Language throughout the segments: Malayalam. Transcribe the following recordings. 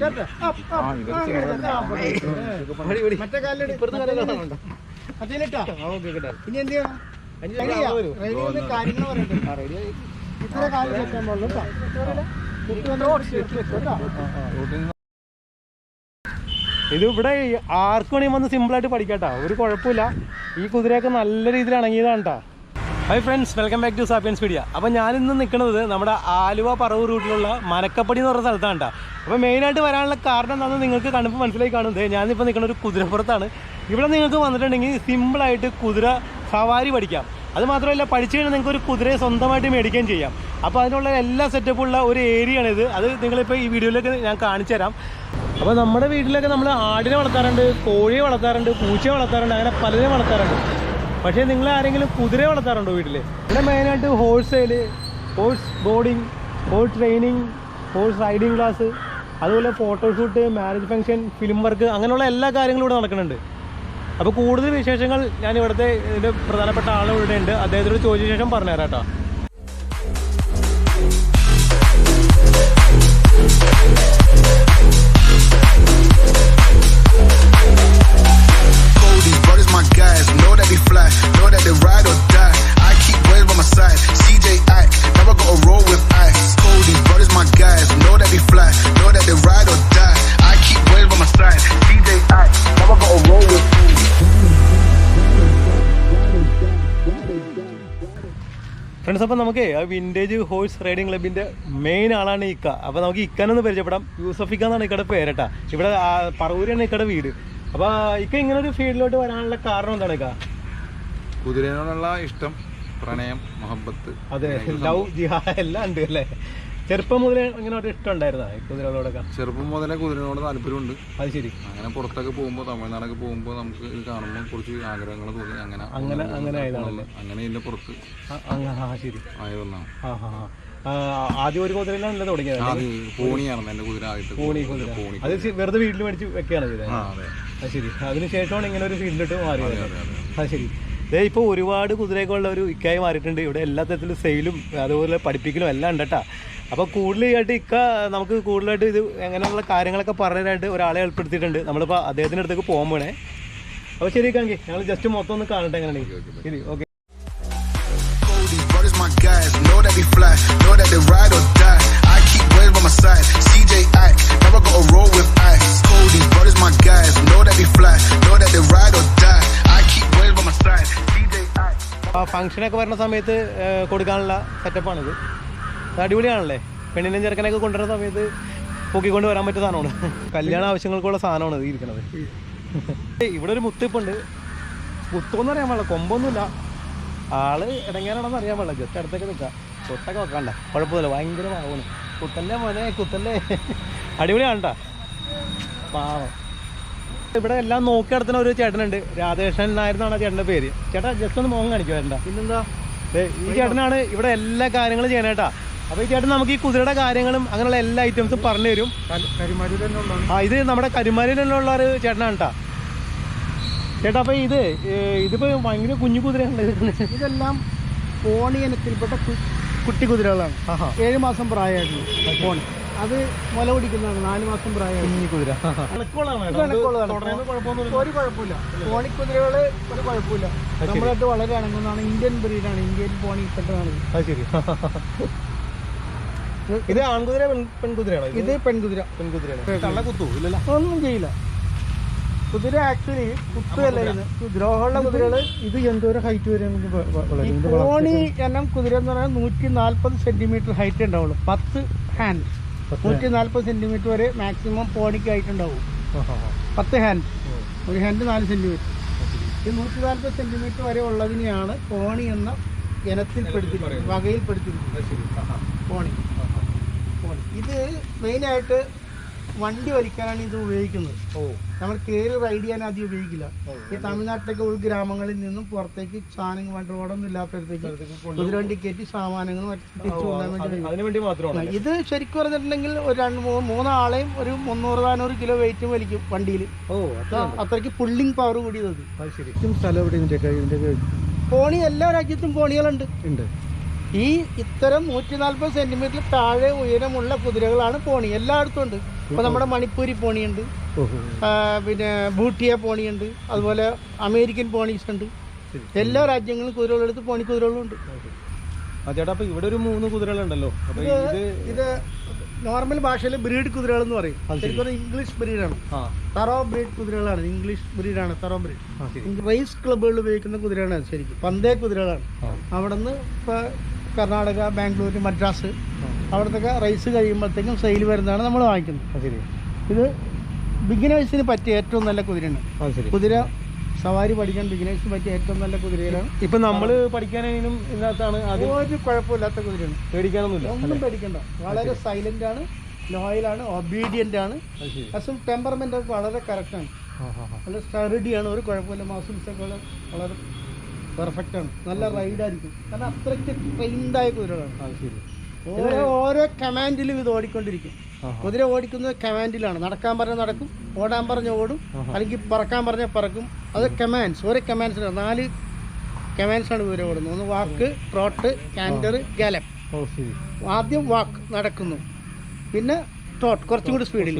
മറ്റേ. അതിലിട്ടോ? ഇനി എന്ത് ചെയ്യണം? ready ചെയ്യാം. ready ചെയ്ത് കാര്യങ്ങൾ പറയട്ടെ. ഇത്ര കാലം വെക്കാൻ പാടുള്ളൂ കേട്ടോ. കുട്ടി. വന്ന് പിടിച്ച് വെക്ക് ഇത് ഇവിടെ ആർക്കു വേണമെങ്കിൽ വന്ന് സിമ്പിളായിട്ട് പഠിക്കാട്ടാ. ഒരു കുഴപ്പമില്ല. ഈ കുതിരയൊക്കെ നല്ല രീതിയിൽ ഇണങ്ങിയതാണ് കേട്ടോ hi friends welcome back to Sapiens Media അപ്പോൾ ഞാനിന്ന് നിൽക്കുന്നത് നമ്മുടെ ആലുവ പറവ് റൂട്ടിലുള്ള മനക്കപ്പടി എന്ന് പറഞ്ഞ സ്ഥലത്താണ് കേട്ടോ. അപ്പോൾ മെയിനായിട്ട് വരാനുള്ള കാരണം എന്താണെന്ന് നിങ്ങൾക്ക് കണ്ടപ്പോൾ മനസ്സിലായി കാണുന്നത് ഞാനിപ്പോൾ നിൽക്കുന്ന ഒരു കുതിരപ്പുറത്താണ്. ഇവിടെ നിങ്ങൾക്ക് വന്നിട്ടുണ്ടെങ്കിൽ സിമ്പിളായിട്ട് കുതിര സവാരി പഠിക്കാം. അത് മാത്രമല്ല പഠിച്ചു കഴിഞ്ഞാൽ നിങ്ങൾക്ക് ഒരു കുതിരയെ സ്വന്തമായിട്ട് മേടിക്കുകയും ചെയ്യാം. അപ്പോൾ അതിനുള്ള എല്ലാ സെറ്റപ്പുള്ള ഒരു ഏരിയ ആണിത് അത് നിങ്ങളിപ്പോൾ ഈ വീഡിയോയിലേക്ക് ഞാൻ കാണിച്ചു തരാം. അപ്പോൾ നമ്മുടെ വീട്ടിലൊക്കെ നമ്മൾ ആടിനെ വളർത്താറുണ്ട് കോഴിയെ വളർത്താറുണ്ട് പൂച്ചയെ വളർത്താറുണ്ട് അങ്ങനെ പലതിനെ വളർത്താറുണ്ട്. പക്ഷേ നിങ്ങൾ ആരെങ്കിലും കുതിര വളർത്താറുണ്ടോ വീട്ടിൽ ഇവിടെ മെയിനായിട്ട് horse sale horse boarding horse training horse riding class അതുപോലെ photoshoot marriage function film work അങ്ങനെയുള്ള എല്ലാ കാര്യങ്ങളും ഇവിടെ നടക്കുന്നുണ്ട്. അപ്പോൾ കൂടുതൽ വിശേഷങ്ങൾ ഞാൻ ഇവിടുത്തെ ഇതിന്റെ പ്രധാനപ്പെട്ട ഇവിടെ ഉണ്ട്. അദ്ദേഹത്തോട് ചോദിച്ച ശേഷം പറഞ്ഞുതരാം കേട്ടോ. My guys, that fly, know that they ride or die. I keep waves by my side, CJ I never gotta roll with ice. Cody, brothers my guys, know that they fly, know that they ride or die. I keep waves by my side, CJ I never gotta roll with ice. Friends അപ്പം നമുക്ക് ആ വിന്റേജ് ഹോഴ്സ് റൈഡിംഗ് ക്ലബിന്റെ മെയിൻ ആളാണ് ഇക്ക അപ്പോൾ നമുക്ക് ഇക്കനൊന്ന് പരിചയപ്പെടാം യൂസഫിക്ക എന്നാണ് ഇക്കടെ പേരട്ടാ ഇവിടെ പറവൂരാണ് ഇക്കടെ വീട് അപ്പോൾ ഇക്ക ഇങ്ങനെ ഒരു ഫീൽഡിലോട്ട് വരാനുള്ള കാരണം എന്താണ് ഇക്ക കുതിരയോടുള്ള ഇഷ്ടം പ്രണയം മൊഹബത്ത്. അതെ ലവ് ജിഹാ എല്ലാം ഉണ്ട് അല്ലേ? ചെറുപ്പം മുതലേ ഇങ്ങനെ ഒരു ഇഷ്ടം ഉണ്ടായിരുന്നാ കുതിരകളോടൊക്കെ? ചെറുപ്പം മുതലേ കുതിരയോട് താല്പര്യമുണ്ട്. അത് ശരി. അങ്ങനെ പുറത്തൊക്കെ പോകുമ്പോൾ തമിഴ്നാടൊക്കെ പോകുമ്പോൾ നമുക്ക് ഇത് കാണുമ്പോൾ കുറച്ച് ആഗ്രഹങ്ങൾ തോന്നി. അങ്ങനെ അങ്ങനെ അങ്ങനെ ആയതാണല്ലേ അങ്ങനെ ഇതിന്റെ പുറത്ത്. ശരി. ആയതൊന്നാണ്. ആദ്യം ഒരു കുതിരയിലാണല്ലോ തുടങ്ങിയത് പോണിയാണ് എന്റെ കുതിര ആയിട്ട് പൂണി കുതിര. അത് വെറുതെ വീട്ടിൽ മേടിച്ച് വെക്കുകയാണ് ചെയ്തത്. അതെ. ശരി. അതിനുശേഷമാണ് ഇങ്ങനെ ഒരു ഫീൽഡിലോട്ട് മാറിയത്. അത് ശരി. ദേ ഇപ്പോൾ ഒരുപാട് കുതിരയൊക്കെ ഒരു ഇക്കായി മാറിയിട്ടുണ്ട്. ഇവിടെ എല്ലാ തരത്തിലും സെയിലും അതുപോലെ പഠിപ്പിക്കലും എല്ലാം ഉണ്ട് കേട്ടോ അപ്പോൾ കൂടുതലായിട്ട് ഇക്ക നമുക്ക് കൂടുതലായിട്ട് ഇത് എങ്ങനെയുള്ള കാര്യങ്ങളൊക്കെ പറഞ്ഞതായിട്ട് ഒരാളെ ഏർപ്പെടുത്തിയിട്ടുണ്ട്. നമ്മളിപ്പോൾ അദ്ദേഹത്തിന്റെ അടുത്തേക്ക് പോകാൻ പോണേ. അപ്പോൾ ശരി കാണിക്കേ ഞങ്ങൾ ജസ്റ്റ് മൊത്തം ഒന്ന് കാണട്ടെ എങ്ങനെയാണെങ്കിൽ ശരി ഓക്കെ. ഫംഗ്ഷനൊക്കെ വരുന്ന സമയത്ത് കൊടുക്കാനുള്ള സെറ്റപ്പാണിത് അടിപൊളിയാണല്ലേ? പെണ്ണിനും ചെറുക്കനൊക്കെ കൊണ്ടുവരുന്ന സമയത്ത് പൊക്കിക്കൊണ്ട് വരാൻ പറ്റിയ സാധനമാണ്. കല്യാണ ആവശ്യങ്ങൾക്കുള്ള സാധനമാണ് ഇത് ഇരിക്കുന്നത് ഇവിടെ ഒരു മുത്തിപ്പുണ്ട്. മുത്തൊന്നും അറിയാൻ പാടില്ല കൊമ്പൊന്നുമില്ല. ആൾ ഇടങ്ങാനാണെന്ന് അറിയാൻ പാടില്ല ജസ്റ്റ് അടുത്തേക്ക് നിൽക്കാം തൊട്ടൊക്കെ വെക്കണ്ട കുഴപ്പമില്ല ഭയങ്കര മാവണം കുത്തല്ലേ മോനെ കുത്തല്ലേ? അടിപൊളിയാണ് കേട്ടോ പാവം. ഇവിടെ എല്ലാം നോക്കി നടത്തുന്ന ഒരു ചേട്ടനുണ്ട്. രാധേഷൻ നായർ എന്നാണ് ആ ചേട്ടന്റെ പേര്. ചേട്ടാ ജസ്റ്റ് ഒന്ന് മോഹം കാണിക്കും വരണ്ട പിന്നെന്താ? ഈ ചേട്ടനാണ് ഇവിടെ എല്ലാ കാര്യങ്ങളും ചെയ്യണേട്ടാ അപ്പൊ ഈ ചേട്ടൻ നമുക്ക് ഈ കുതിരയുടെ കാര്യങ്ങളും അങ്ങനെയുള്ള എല്ലാ ഐറ്റംസും പറഞ്ഞു തരും. ആ ഇത് നമ്മുടെ കരുമാരിയിലുള്ള ഒരു ചേട്ടനാണ് കേട്ടാ. ചേട്ടാ അപ്പൊ ഇത് ഇതിപ്പോ ഭയങ്കര കുഞ്ഞു കുതിരയാണ് ഇതെല്ലാം പോണി ഇനത്തിൽപ്പെട്ട കുട്ടി കുതിരകളാണ്. ഏഴ് മാസം പ്രായമായിരുന്നു. പോണി അത് മുല പിടിക്കുന്നതാണ്. നാല് മാസം പ്രായം. കുതിര. ഒരു കുഴപ്പമില്ല. പോണി കുതിരകൾ ഒരു കുഴപ്പമില്ല. നമ്മളായിട്ട് വളരെ ഇണങ്ങുന്നതാണ്. ഇന്ത്യൻ ബ്രീഡാണ് ഇന്ത്യൻ പോണി ഇട്ടതാണ് ശരി. ഇത് ആൺകുതിര പെൺ- പെൺകുതിരയാണോ ഇത്? പെൺകുതിര. പെൺകുതിരയാണ്. തള്ള കുത്തു ഇല്ലല്ലോ. ഒന്നും ചെയ്യില്ല. കുതിര ആക്ച്വലി കുത്തുകയല്ല ഇത്. ദ്രോഹമുള്ള കുതിരകൾ ഇത് എന്തോരം ഹൈറ്റ് വരെ പോണി എണ്ണം കുതിര എന്ന് പറഞ്ഞാൽ നൂറ്റി നാല്പത് സെന്റിമീറ്റർ ഹൈറ്റ് ഉണ്ടാവുള്ളൂ. പത്ത് ഹാൻഡ് നൂറ്റി നാൽപ്പത് സെന്റിമീറ്റർ വരെ മാക്സിമം പോണിക്ക് ഹൈറ്റ് ഉണ്ടാവും പത്ത് ഹാൻഡ് ഒരു ഹാൻഡ് നാല് സെന്റിമീറ്റർ ഈ നൂറ്റി നാൽപ്പത് സെന്റിമീറ്റർ വരെ ഉള്ളതിനെയാണ് പോണി എന്ന ഇനത്തിൽപ്പെടുത്തിയിരിക്കുന്നത് വകയിൽപ്പെടുത്തിയിരിക്കുന്നത് പോണി പോണി ഇത് മെയിനായിട്ട് വണ്ടി വലിക്കാനാണ് ഇത് ഉപയോഗിക്കുന്നത്. ഓ. നമ്മൾ കയറി റൈഡ് ചെയ്യാൻ ആദ്യം ഉപയോഗിക്കില്ല. ഈ തമിഴ്നാട്ടിലൊക്കെ ഉൾഗ്രാമങ്ങളിൽ നിന്നും പുറത്തേക്ക് സാധനങ്ങൾ വണ്ടി റോഡൊന്നും ഇല്ലാത്തടത്തേക്ക് കുതിരവണ്ടി കയറ്റി സാമാനങ്ങളും തിരിച്ചു കൊണ്ടുപോകാൻ വേണ്ടി ഇത് ശരിക്കും പറഞ്ഞിട്ടുണ്ടെങ്കിൽ ഒരു രണ്ട് മൂന്ന് മൂന്നാളെയും ഒരു മുന്നൂറ് നാനൂറ് കിലോ വെയിറ്റ് വലിക്കും വണ്ടിയിൽ. ഓ അത്രയ്ക്ക് പുള്ളിങ് പവർ കൂടിയത് അത്. ശരിക്കും സ്ഥലം എവിടെ ഇതിന്റെയൊക്കെ ഇതിന്റെയൊക്കെ പോണി എല്ലാ രാജ്യത്തും പോണികളുണ്ട് ഉണ്ട്. ഈ ഇത്തരം നൂറ്റി നാൽപ്പത് സെന്റിമീറ്റർ താഴെ ഉയരമുള്ള കുതിരകളാണ് പോണി എല്ലായിടത്തും ഉണ്ട്. ഇപ്പോൾ നമ്മുടെ മണിപ്പൂരി പോണിയുണ്ട്. ഉണ്ട് പിന്നെ ഭൂട്ടിയ പോണിയുണ്ട്. അതുപോലെ അമേരിക്കൻ പോണീസ് ഉണ്ട്. എല്ലാ രാജ്യങ്ങളും കുതിരകളെടുത്ത് പോണി കുതിരകളും ഉണ്ട്. ആ ചേട്ടാ അപ്പൊ ഇവിടെ ഒരു മൂന്ന് കുതിരകളുണ്ടല്ലോ. ഇത് ഇത് നോർമൽ ഭാഷയിൽ ബ്രീഡ് കുതിരകൾ എന്ന് പറയും ശരി. ശരിക്കും ഇംഗ്ലീഷ് ബ്രീഡാണ്. തറോ ബ്രീഡ് കുതിരകളാണ്. ഇംഗ്ലീഷ് ബ്രീഡാണ് തറോ ബ്രീഡ്. റേസ് ക്ലബ്ബുകളിൽ ഉപയോഗിക്കുന്ന കുതിരകളാണ് ശരിക്കും. പന്തേ കുതിരകളാണ്. അവിടെ നിന്ന് കർണാടക ബാംഗ്ലൂർ മദ്രാസ്. അവിടത്തൊക്കെ റൈസ് കഴിയുമ്പോഴത്തേക്കും സെയിൽ വരുന്നതാണ് നമ്മൾ വാങ്ങിക്കുന്നത്. ശരി. ഇത് ബിഗിനേഴ്സിന് പറ്റിയ ഏറ്റവും നല്ല കുതിരയാണ്. കുതിര സവാരി പഠിക്കാൻ ബിഗിനേഴ്സിന് പറ്റിയ ഏറ്റവും നല്ല കുതിരയിലാണ്. ഇപ്പൊ നമ്മൾ പഠിക്കാനും ഇതിനകത്താണ് ഒരു കുഴപ്പമില്ലാത്ത കുതിരയാണ്. പേടിക്കാനൊന്നുമില്ല. ഒന്നും പേടിക്കണ്ട. വളരെ സൈലന്റ് ആണ് ലോയലാണ് ഒബീഡിയന്റ് ആണ്. അസും ടെമ്പർമെന്റ് ഒക്കെ വളരെ കറക്റ്റാണ് നല്ല സ്റ്റഡിയാണ് ഒരു കുഴപ്പമില്ല. മസിൽസ് ഒക്കെ വളരെ പെർഫെക്റ്റ് ആണ്. നല്ല റൈഡ് ആയിരിക്കും. കാരണം അത്രയ്ക്ക് ട്രെയിൻഡ് ആയ കുതിരകളാണ്. ശരി. ഓരോ കമാൻഡിലും ഇത് ഓടിക്കൊണ്ടിരിക്കും. കുതിര ഓടിക്കുന്നത് കമാൻഡിലാണ് നടക്കാൻ പറഞ്ഞാൽ നടക്കും ഓടാൻ പറഞ്ഞ ഓടും അല്ലെങ്കിൽ പറക്കാൻ പറഞ്ഞാൽ പറക്കും. അത് കമാൻഡ്സ് ഓരോ കമാൻഡ്സിലാണ് നാല് കമാൻഡ്സ് ആണ് കുതിര ഓടുന്നത്. ഒന്ന് വാക്ക് ട്രോട്ട് കാൻഡർ ഗാലപ്പ് ആദ്യം വാക്ക് നടക്കുന്നു. പിന്നെ ട്രോട്ട് കുറച്ചും കൂടി സ്പീഡിൽ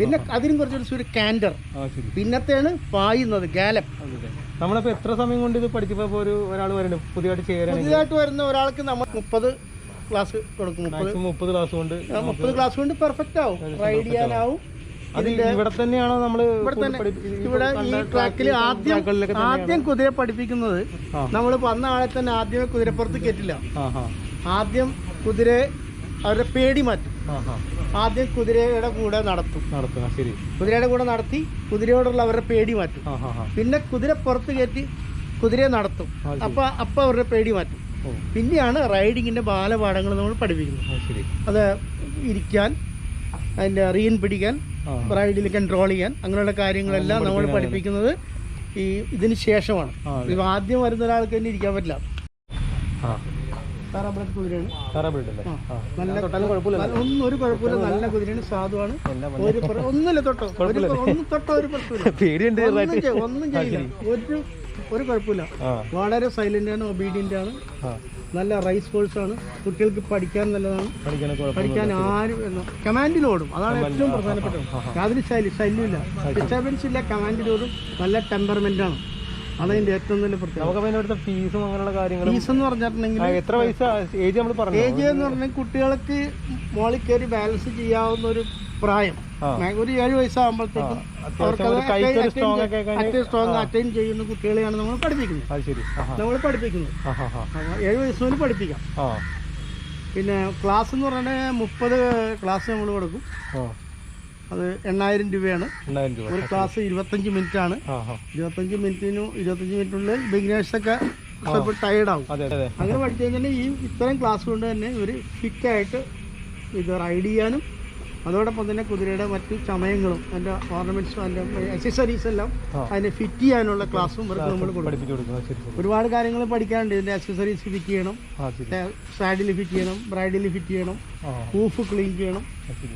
പിന്നെ അതിനും കുറച്ചുകൂടി സ്പീഡ് കാൻഡർ പിന്നത്തെയാണ് പായുന്നത് അതെ നമ്മളിപ്പോ എത്ര സമയം കൊണ്ട് ഇത് പഠിച്ചപ്പോ ഒരു ഒരാൾ വരണം പുതിയതായിട്ട് ചെയ്യാൻ പുതിയതായിട്ട് വരുന്ന ഒരാൾക്ക് നമ്മൾ മുപ്പത് ക്ലാസ് കൊടുക്കും. മുപ്പത് മുപ്പത് ക്ലാസ് കൊണ്ട് മുപ്പത് ക്ലാസ് കൊണ്ട് പെർഫെക്റ്റ് ആവും. റൈഡ് ചെയ്യാനാവും. ഇവിടെ തന്നെയാണോ നമ്മൾ ഇവിടെ തന്നെ ഈ ഇവിടെ ഈ ട്രാക്കിൽ ആദ്യം ആദ്യം കുതിര പഠിപ്പിക്കുന്നത്. നമ്മൾ വന്ന ആളെ തന്നെ ആദ്യമേ കുതിരപ്പുറത്ത് കയറ്റില്ല ആദ്യം കുതിരയെ അവരുടെ പേടി മാറ്റും. ആദ്യം കുതിരയുടെ കൂടെ നടത്തും. നടത്തും ശരി. കുതിരയുടെ കൂടെ നടത്തി കുതിരയോടുള്ള അവരുടെ പേടി മാറ്റും. പിന്നെ കുതിര പുറത്ത് കയറ്റി കുതിരയെ നടത്തും. അപ്പൊ അപ്പൊ അവരുടെ പേടി മാറ്റും. പിന്നെയാണ് റൈഡിങ്ങിന്റെ ബാലപാഠങ്ങൾ നമ്മൾ പഠിപ്പിക്കുന്നത്. ശരി. അത് ഇരിക്കാൻ അതിന്റെ റീൻ പിടിക്കാൻ റൈഡിൽ കൺട്രോൾ ചെയ്യാൻ അങ്ങനെയുള്ള കാര്യങ്ങളെല്ലാം നമ്മൾ പഠിപ്പിക്കുന്നത് ഈ ഇതിന് ശേഷമാണ്. ആദ്യം വരുന്ന ഒരാൾക്ക് തന്നെ ഇരിക്കാൻ പറ്റില്ല. താറാബ്രഡ് കുതിരയാണ്. അല്ലേ? നല്ല തൊട്ടാലും കുഴപ്പമില്ല നല്ല- ഒന്നും ഒരു കുഴപ്പമില്ല. നല്ല കുതിരയാണ് സാധുവാണ്. ഒരു ഒന്നുമില്ല തൊട്ടോ. ഒരു ഒന്നും തൊട്ടോ ഒരു പ്രശ്നമില്ല പേടിയുണ്ട് ഒന്നും ചെയ്യില്ല. ഒരു ഒരു കുഴപ്പമില്ല. വളരെ സൈലന്റ് ആണ്. ഒബീഡിയന്റ് ആണ് നല്ല റൈസ് കോഴ്സ് ആണ്. കുട്ടികൾക്ക് പഠിക്കാൻ നല്ലതാണ്. പഠിക്കാൻ ആരും കമാൻഡിലോടും അതാണ് ഏറ്റവും പ്രധാനപ്പെട്ടത്. യാതൊരു ശൈലി ശല്യമില്ല. ഡിസ്റ്റർബൻസ് ഇല്ല കമാൻഡിലോടും നല്ല ടെമ്പർമെന്റ് ആണ്. അതാണ് ഇതിന്റെ ഏറ്റവും നല്ല പ്രത്യേകത. നമുക്ക് പിന്നെ ഇവിടുത്തെ ഫീസും അങ്ങനെയുള്ള കാര്യങ്ങളും ഫീസ് എന്ന് പറഞ്ഞിട്ടുണ്ടെങ്കിൽ എത്ര പൈസ? ഏജ് നമ്മൾ പറഞ്ഞു? ഏജ് എന്ന് പറഞ്ഞാൽ കുട്ടികൾക്ക് മോളിൽ കയറി ബാലൻസ് ചെയ്യാവുന്ന ഒരു പ്രായം. ഒരു ഏഴ് വയസ്സാകുമ്പോഴത്തേക്കും കഴിഞ്ഞ് സ്ട്രോങ് അറ്റൈൻ ചെയ്യുന്ന കുട്ടികളെയാണ് നമ്മൾ പഠിപ്പിക്കുന്നത്. നമ്മൾ പഠിപ്പിക്കുന്നത്. ഏഴ് വയസ്സ് മുതൽ പഠിപ്പിക്കാം. പിന്നെ ക്ലാസ് എന്ന് പറഞ്ഞാൽ മുപ്പത് ക്ലാസ് നമ്മൾ കൊടുക്കും. അത് എണ്ണായിരം രൂപയാണ്. ഒരു ക്ലാസ് ഇരുപത്തഞ്ച് മിനിറ്റ് ആണ് ഇരുപത്തഞ്ച് മിനിറ്റിനും ഇരുപത്തഞ്ച് മിനിറ്റിനുള്ളിൽ ബിഗിനേഴ്സൊക്കെ ടയർഡാവും. അങ്ങനെ പഠിച്ചു കഴിഞ്ഞാൽ ഈ ഇത്തരം ക്ലാസ് കൊണ്ട് തന്നെ ഒരു ഫിറ്റായിട്ട് ഇത് റൈഡ് ചെയ്യാനും അതോടൊപ്പം തന്നെ കുതിരയുടെ മറ്റു ചമയങ്ങളും അതിന്റെ ഓർണമെന്റ്സും അതിന്റെ അക്സസറീസ് എല്ലാം അതിനെ ഫിറ്റ് ചെയ്യാനുള്ള ക്ലാസ്സും ഇവർക്ക് നമ്മൾ കൊടുക്കും. ഒരുപാട് കാര്യങ്ങൾ പഠിക്കാനുണ്ട്. ഇതിന്റെ അക്സസറീസ് ഫിറ്റ് ചെയ്യണം. സാഡിൽ ഫിറ്റ് ചെയ്യണം ബ്രൈഡിൽ ഫിറ്റ് ചെയ്യണം ഹൂഫ് ക്ലീൻ ചെയ്യണം.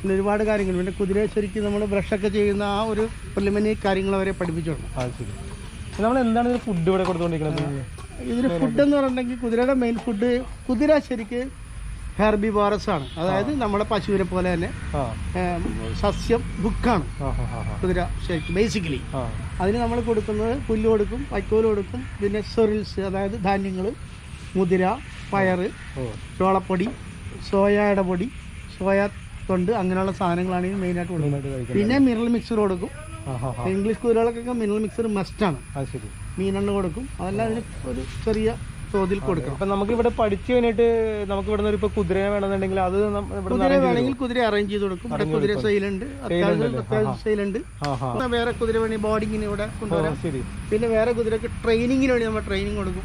പിന്നെ ഒരുപാട് കാര്യങ്ങൾ. പിന്നെ കുതിരയെ ശരിക്കും നമ്മൾ ബ്രഷൊക്കെ ചെയ്യുന്ന ആ ഒരു പ്രിലിമിനറി കാര്യങ്ങൾ അവരെ പഠിപ്പിച്ചിട്ടുണ്ട് ആ നമ്മൾ എന്താണ് ഫുഡ് ഇവിടെ കൊടുത്തുകൊണ്ടിരിക്കുന്നത് ഇതിന് ഫുഡ് എന്ന് പറഞ്ഞിട്ടുണ്ടെങ്കിൽ കുതിരയുടെ മെയിൻ ഫുഡ് കുതിര ശരിക്ക് ഹെർബി ബോറസ് ആണ്. അതായത് നമ്മുടെ പശുവിനെ പോലെ തന്നെ സസ്യം ബുക്കാണ്. കുതിര ശരിക്കും ബേസിക്കലി അതിന് നമ്മൾ കൊടുക്കുന്നത് പുല്ല് കൊടുക്കും വൈക്കോൽ കൊടുക്കും പിന്നെ സെറിൽസ് അതായത് ധാന്യങ്ങൾ മുതിര പയറ് ചോളപ്പൊടി സോയയുടെ പൊടി സോയ തൊണ്ട് അങ്ങനെയുള്ള സാധനങ്ങളാണ് മെയിനായിട്ട് കൊടുക്കുന്നത്. പിന്നെ മിനറൽ മിക്സർ കൊടുക്കും. ഇംഗ്ലീഷ് കുതിരകൾക്കൊക്കെ മിനറൽ മിക്സർ മസ്റ്റാണ് മീനെണ്ണ കൊടുക്കും. അതെല്ലാം അതിന് ഒരു ചെറിയ തോതിൽ കൊടുക്കണം. അപ്പൊ നമുക്ക് ഇവിടെ പഠിച്ചു കഴിഞ്ഞിട്ട് നമുക്ക് ഇവിടെ നിന്ന് ഇപ്പൊ കുതിരയെ വേണമെന്നുണ്ടെങ്കിൽ അത് കുതിര വേണമെങ്കിൽ കുതിര അറേഞ്ച് ചെയ്ത് കൊടുക്കും. ഇവിടെ കുതിര സെയിലുണ്ട്. അത്യാവശ്യം അത്യാവശ്യം സെയിലുണ്ട്. ആ ആ പിന്നെ വേറെ കുതിര വേണി ബോർഡിങ്ങിന് ഇവിടെ കൊണ്ടുവരാം. ശരി. പിന്നെ വേറെ കുതിരക്ക് ട്രെയിനിങ്ങിന് വേണ്ടി നമ്മൾ ട്രെയിനിങ് കൊടുക്കും.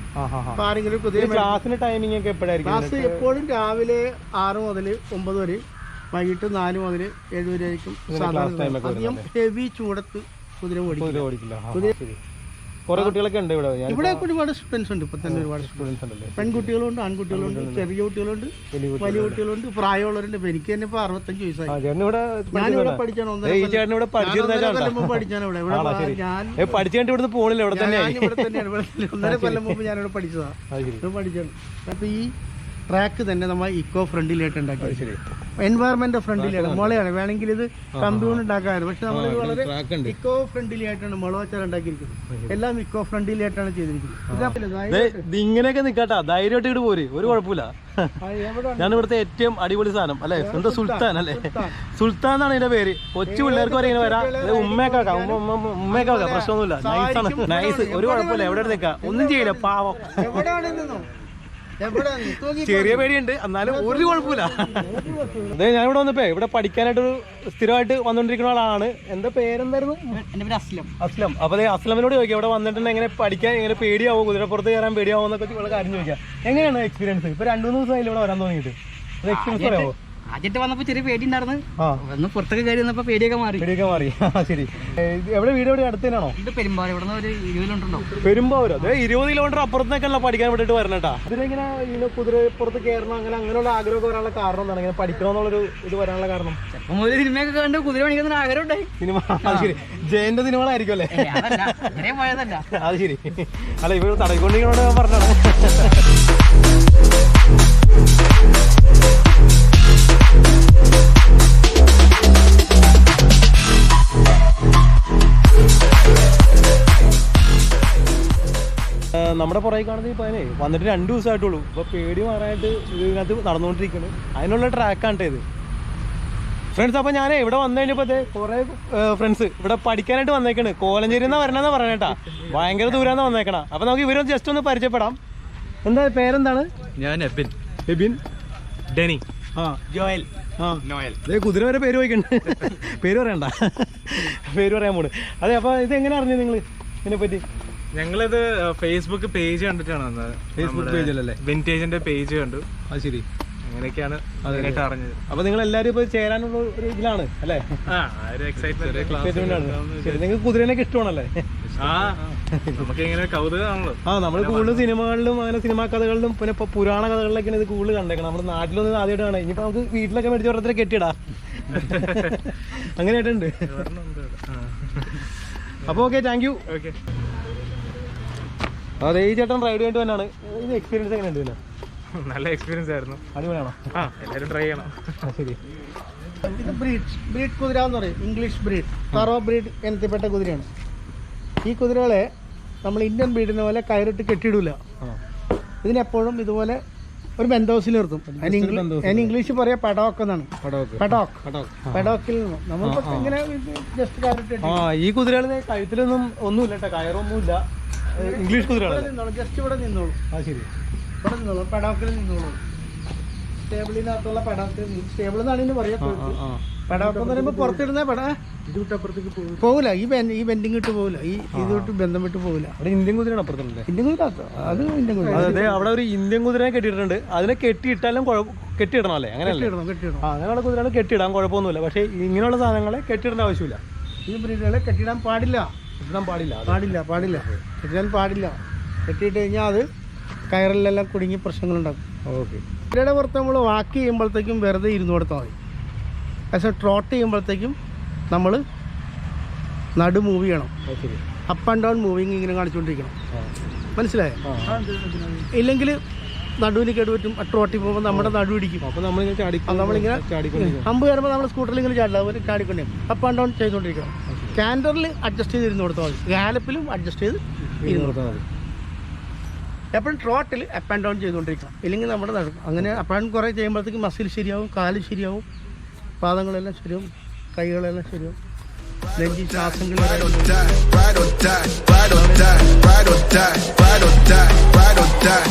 അപ്പൊ ആരെങ്കിലും കുതിര ക്ലാസ്സിന് ടൈമിംഗ് ഒക്കെ എപ്പോഴായിരിക്കും ക്ലാസ് എപ്പോഴും രാവിലെ ആറ് മുതൽ ഒമ്പത് വരെ വൈകിട്ട് നാല് മുതൽ ഏഴ് വരെ ആയിരിക്കും സാധാരണ അധികം ഹെവി ചൂടത്ത് കുതിര ഓടിക്കില്ല. കുതിര കുറെ കുട്ടികളൊക്കെ ഉണ്ട് ഇവിടെ. ഇവിടെ ഒരുപാട് സ്റ്റുഡൻസ് ഉണ്ട്. ഇപ്പൊ തന്നെ ഒരുപാട് സ്റ്റുഡൻസ് ഉണ്ട്. പെൺകുട്ടികളുണ്ട് ആൺകുട്ടികളുണ്ട് ചെറിയ കുട്ടികളുണ്ട് വലിയ കുട്ടി- വലിയ കുട്ടികളുണ്ട് പ്രായമുള്ളവരുണ്ട്. എനിക്ക് തന്നെ ഇപ്പൊ അറുപത്തഞ്ച് വയസ്സായി. ഞാനിവിടെ പഠിച്ചാണ് ഇവിടെ. പഠിച്ചാണ്. ഞാൻ പഠിച്ചിട്ട് ഇവിടുന്ന് പോണില്ല ഇവിടെ തന്നെ. ഇവിടെ തന്നെയാണ്. ഒന്നര കൊല്ലം മുമ്പ് ഞാനിവിടെ പഠിച്ചതാണ് പഠിച്ചാണ്. അപ്പൊ ഈ ട്രാക്ക് തന്നെ നമ്മൾ ഇക്കോ ഫ്രണ്ടിലായിട്ട് ഉണ്ടാക്കി ശരി. എൻവയറമെന്റ് ഫ്രണ്ട്ലിയാണ് മുളയാണ്. വേണമെങ്കിൽ ഇത് കമ്പ്യൂൺ ഉണ്ടാക്കാറ് പക്ഷെ നമ്മൾ വളരെ ഇക്കോ ഫ്രണ്ട്ലി ആയിട്ടാണ് മുള വച്ചാൽ ഉണ്ടാക്കിയിരിക്കുന്നത്. എല്ലാം ഇക്കോ ഫ്രണ്ട്ലി ആയിട്ടാണ് ചെയ്തിരിക്കുന്നത്. ഇങ്ങനെയൊക്കെ നിക്കാട്ടാ. ധൈര്യമായിട്ട് ഇങ്ങോട്ട് പോര്. ഒരു കുഴപ്പമില്ല. ഞാൻ ഇവിടുത്തെ ഏറ്റവും അടിപൊളി സാധനം അല്ലെ? എന്താ സുൽത്താൻ. അല്ലെ? സുൽത്താൻ. എന്നാണ് ഇതിന്റെ പേര്. കൊച്ചു പിള്ളേർക്ക് വരെ ഇങ്ങനെ വരാം. ഉമ്മയൊക്കെ ആക്കാം. ഉമ്മ ഉമ്മ ഉമ്മ- ഉമ്മയൊക്കെ ആക്കാം. പ്രശ്നമൊന്നുമില്ല. നൈസാണ് നൈസ് ഒരു കുഴപ്പമില്ല. എവിടെ നിൽക്കാം? ഒന്നും ചെയ്യില്ല. പാവം എവിടെയാണ് നിന്നോ എവിടെ തൂങ്ങി ചെറിയ പേടിയുണ്ട്. എന്നാലും ഒരു കുഴപ്പമില്ല. അതെ ഞാൻ ഇവിടെ വന്നപ്പോ ഇവിടെ പഠിക്കാനായിട്ട് ഒരു സ്ഥിരമായിട്ട് വന്നുകൊണ്ടിരിക്കുന്ന ആളാണ്. എന്താ പേരെന്തായിരുന്നു? എന്റെ പേര് അസ്ലം. അസ്ലം. അപ്പൊ അതെ അസ്ലമിനോട് ചോദിക്കാം. ഇവിടെ വന്നിട്ടുണ്ട് എങ്ങനെ പഠിക്കാൻ എങ്ങനെ പേടിയാവോ? കുതിരപ്പുറത്ത് കയറാൻ പേടിയാവോ എന്നൊക്കെ ഉള്ള കാര്യം ചോദിക്കാം. എങ്ങനെയാണ് എക്സ്പീരിയൻസ് ഇപ്പൊ രണ്ടു മൂന്ന് ദിവസമായില്ല ഇവിടെ വരാൻ തുടങ്ങിയിട്ട്? എക്സ്പീരിയൻസ് പറയാമോ ആദ്യമായിട്ട് വന്നപ്പോ ചെറിയ പേടി ഉണ്ടായിരുന്നു ഒന്ന് പുറത്തൊക്കെ കയറി വന്നപ്പോ പേടിയൊക്കെ മാറി. പേടിയൊക്കെ മാറി. ആ ശരി. എവിടെ വീട് എവിടെ അടുത്തേനാണോ ഇത് പെരുമ്പാവൂർ ഇവിടെ നിന്ന് ഒരു ഇരുപത് കിലോമീറ്റർ ഉണ്ടാവും. പെരുമ്പാവൂരോ. അതെ ഇരുപത് കിലോമീറ്റർ അപ്പുറത്തേക്കല്ല പഠിക്കാൻ വേണ്ടിട്ട് വരണട്ടാ ഇതിനെങ്ങനെ ഇങ്ങനെ കുതിരപ്പുറത്ത് കയറണം അങ്ങനെ അങ്ങനെയുള്ള ആഗ്രഹമൊക്കെ വരാനുള്ള കാരണം എന്താണ്? ഇങ്ങനെ പഠിക്കണമെന്നുള്ളൊരു ഇത് വരാനുള്ള കാരണം? ചെറുപ്പം മുതൽ സിനിമയൊക്കെ കണ്ട് കുതിര പണിക്കുന്ന ആഗ്രഹം ഉണ്ടായി സിനിമ അത് ശരി. ജയന്റെ സിനിമകളായിരിക്കും അല്ലേ? അത് ശരി. അല്ല ഇവർ തടയിക്കൊണ്ടിരിക്കണോട് ഞാൻ പറഞ്ഞാണ് നമ്മുടെ പുറകെ കാണുന്ന ഈ പയനെ വന്നിട്ട് രണ്ട് ദിവസമായിട്ടുള്ളൂ. ഇപ്പൊ പേടി മാറാനായിട്ട് ഇതിനകത്ത് നടന്നുകൊണ്ടിരിക്കുന്നു അതിനുള്ള ട്രാക്കാണ് ഇത്. ഫ്രണ്ട്സ് അപ്പൊ ഞാൻ ഇവിടെ വന്നു കഴിഞ്ഞപ്പോ കുറെ ഫ്രണ്ട്സ് ഇവിടെ പഠിക്കാനായിട്ട് വന്നേക്കണ്. കോലഞ്ചേരി എന്നാ വരണെന്നാ പറയണേട്ടാ ഭയങ്കര ദൂരാന്നാ വന്നേക്കണ. അപ്പൊ നമുക്ക് ഇവരൊന്ന് ജസ്റ്റ് ഒന്ന് പരിചയപ്പെടാം. എന്താ പേരെന്താണ്? ഞാൻ എബിൻ. എബിൻ? ഡെനി. ആ. ജോയൽ. കുതിര വരെ പേര് ചോദിക്കണ്ട് പേര് പറയണ്ട. പേര് പറയാൻ പോണ്. അതെ അപ്പൊ ഇത് എങ്ങനെ അറിഞ്ഞു നിങ്ങൾ ഇതിനെ പറ്റി ഞങ്ങളിത് ഫേസ്ബുക്ക് പേജ് കണ്ടിട്ടാണ് വന്നത് ഫേസ്ബുക്ക് പേജിലല്ലേ വിന്റേജിന്റെ പേജ് കണ്ടു. അത് ശരി. അങ്ങനെയൊക്കെയാണ് അതിനായിട്ട് അറിഞ്ഞത്. അപ്പൊ നിങ്ങൾ എല്ലാരും ഇപ്പൊ ചേരാനുള്ള ഒരു ഇതിലാണ് അല്ലേ? നിങ്ങൾക്ക് കുതിരനൊക്കെ ഇഷ്ടമാണല്ലേ? ആ നമുക്ക് ഇങ്ങനെ കൗതുകമാണല്ലോ. ആ നമ്മൾ കൂടുതൽ സിനിമകളിലും അങ്ങനെ സിനിമാ കഥകളിലും പിന്നെ ഇപ്പൊ പുരാണ കഥകളിലൊക്കെയാണ് ഇത് കൂടുതൽ കണ്ടേക്കണം നമ്മുടെ നാട്ടിലൊന്നും ആദ്യമായിട്ട് കാണാം ഇനിയിപ്പോ നമുക്ക് വീട്ടിലൊക്കെ മേടിച്ച ഓരോരുത്തരെ കെട്ടിടാ അങ്ങനെയായിട്ടുണ്ട്. അപ്പൊ ഓക്കെ താങ്ക് യു ഓക്കെ അതെ ഈ ചേട്ടൻ റൈഡ് കഴിഞ്ഞിട്ട് തന്നെയാണ് ഇത് എക്സ്പീരിയൻസ് എങ്ങനെയുണ്ട് പിന്നെ? നല്ല എക്സ്പീരിയൻസ് ആയിരുന്നു. അടിപൊളിയാണോ? ആ എല്ലാവരും ട്രൈ ചെയ്യണം. ശരി. ഇത് ബ്രീഡ് ബ്രീഡ് കുതിര എന്ന് പറയും. English breed. തറോ ബ്രീഡ് ഇനത്തിൽപ്പെട്ട കുതിരയാണ്. ഈ കുതിരകളെ നമ്മൾ ഇന്ത്യൻ ബ്രീഡിനെ പോലെ കയറിട്ട് കെട്ടിയിടില്ല ഇതിനെപ്പോഴും ഇതുപോലെ ഒരു ബെന്തോസിൽ നിർത്തും. അതിന് ഇംഗ്ലീ- ഇംഗ്ലീഷ് പറയാ പടോക്ക് എന്നാണ്. പടവൊക്കെ. നിന്ന്. നമ്മളിപ്പോ ഇങ്ങനെ ജസ്റ്റ് ആ ഈ കുതിരകളെ കഴുത്തിലൊന്നും ഒന്നുമില്ല കേട്ടോ. കയറൊന്നുമില്ല. ഇംഗ്ലീഷ് നിന്നോളൂ. ജസ്റ്റ് ഇവിടെ നിന്നോളൂ. ആ ശരി. ഇവിടെ നിന്നോളൂ. പെഡോക്കിൽ നിന്നോളൂ. സ്റ്റേബിളിനകത്തുള്ള പെഡോക്കിൽ സ്റ്റേബിൾ എന്നാണ് ഇതിന് പറയാ പടോക്കെന്ന് പറയുമ്പോൾ പുറത്തിടുന്ന പെട പോകില്ല ഈ ഈ ബെൻഡിങ് ഇട്ട് പോകില്ല ഈ ഇതോട്ട് ബന്ധം വിട്ട് പോകില്ല അവിടെ ഇന്ത്യൻ കുതിരയാണ് അപ്പുറത്തുള്ളത്. ഇന്ത്യൻ കുതിര അത് ഇന്ത്യൻ കുതിര. അതെ അവിടെ ഒരു ഇന്ത്യൻ കുതിരനെ കെട്ടിയിട്ടുണ്ട് അതിനെ കെട്ടിയിട്ടാലും കെട്ടിയിടണം അല്ലേ അങ്ങനെയല്ലേ? കെട്ടിയിടണം അങ്ങനെയുള്ള കുതിരകൾ കെട്ടിയിടാൻ കുഴപ്പമൊന്നുമില്ല. പക്ഷേ ഇങ്ങനെയുള്ള സാധനങ്ങളെ കെട്ടിയിടേണ്ട ആവശ്യമില്ല. ഈ ബ്രീഡുകളെ കെട്ടിടാൻ പാടില്ല. കെട്ടിടാൻ പാടില്ല. പാടില്ല പാടില്ല. കെട്ടിടാൻ പാടില്ല. കെട്ടിയിട്ട് കഴിഞ്ഞാൽ അത് കയറിലെല്ലാം കുടുങ്ങി പ്രശ്നങ്ങളുണ്ടാക്കും. ഓക്കെ. കുതിരയുടെ പുറത്ത് നമ്മൾ വാക്ക് ചെയ്യുമ്പോഴത്തേക്കും വെറുതെ ഇരുന്ന് കൊടുത്താൽ മതി. പക്ഷേ ട്രോട്ട് ചെയ്യുമ്പോഴത്തേക്കും നമ്മൾ നടു മൂവ് ചെയ്യണം. അപ്പ് ആൻഡ് ഡൗൺ മൂവിങ് ഇങ്ങനെ കാണിച്ചുകൊണ്ടിരിക്കണം മനസ്സിലായോ? ഇല്ലെങ്കിൽ നടുവിന് കേടുപറ്റും അട്രോട്ടി പോകുമ്പോൾ നമ്മുടെ നടു ഇടിക്കും. അപ്പോൾ നമ്മളിങ്ങനെ നമ്മളിങ്ങനെ ചാടിക്കൊണ്ടിരിക്കും. അമ്പ് കയറുമ്പോൾ നമ്മൾ സ്കൂട്ടറിൽ ഇങ്ങനെ ചാടില്ല. അതുപോലെ ചാടിക്കൊണ്ടേ. അപ്പ് ആൻഡ് ഡൗൺ ചെയ്തുകൊണ്ടിരിക്കണം ക്യാൻഡറിൽ അഡ്ജസ്റ്റ് ചെയ്ത് ഇരുന്ന് കൊടുത്താൽ മതി. ഗാലപ്പിലും അഡ്ജസ്റ്റ് ചെയ്ത് ഇരുന്ന് കൊടുത്താൽ മതി. എപ്പോഴും ട്രോട്ടിൽ അപ്പ് ആൻഡ് ഡൗൺ ചെയ്തുകൊണ്ടിരിക്കണം ഇല്ലെങ്കിൽ നമ്മുടെ നടക്കും അങ്ങനെ അപ്പ് ആൻഡ് കുറേ ചെയ്യുമ്പോഴത്തേക്ക് മസിൽ ശരിയാവും കാൽ ശരിയാവും പാദങ്ങളെല്ലാം ശരിയാവും. കൈകളെല്ലാം ശരിയാവും. നെഞ്ചി ശ്വാസങ്ങൾ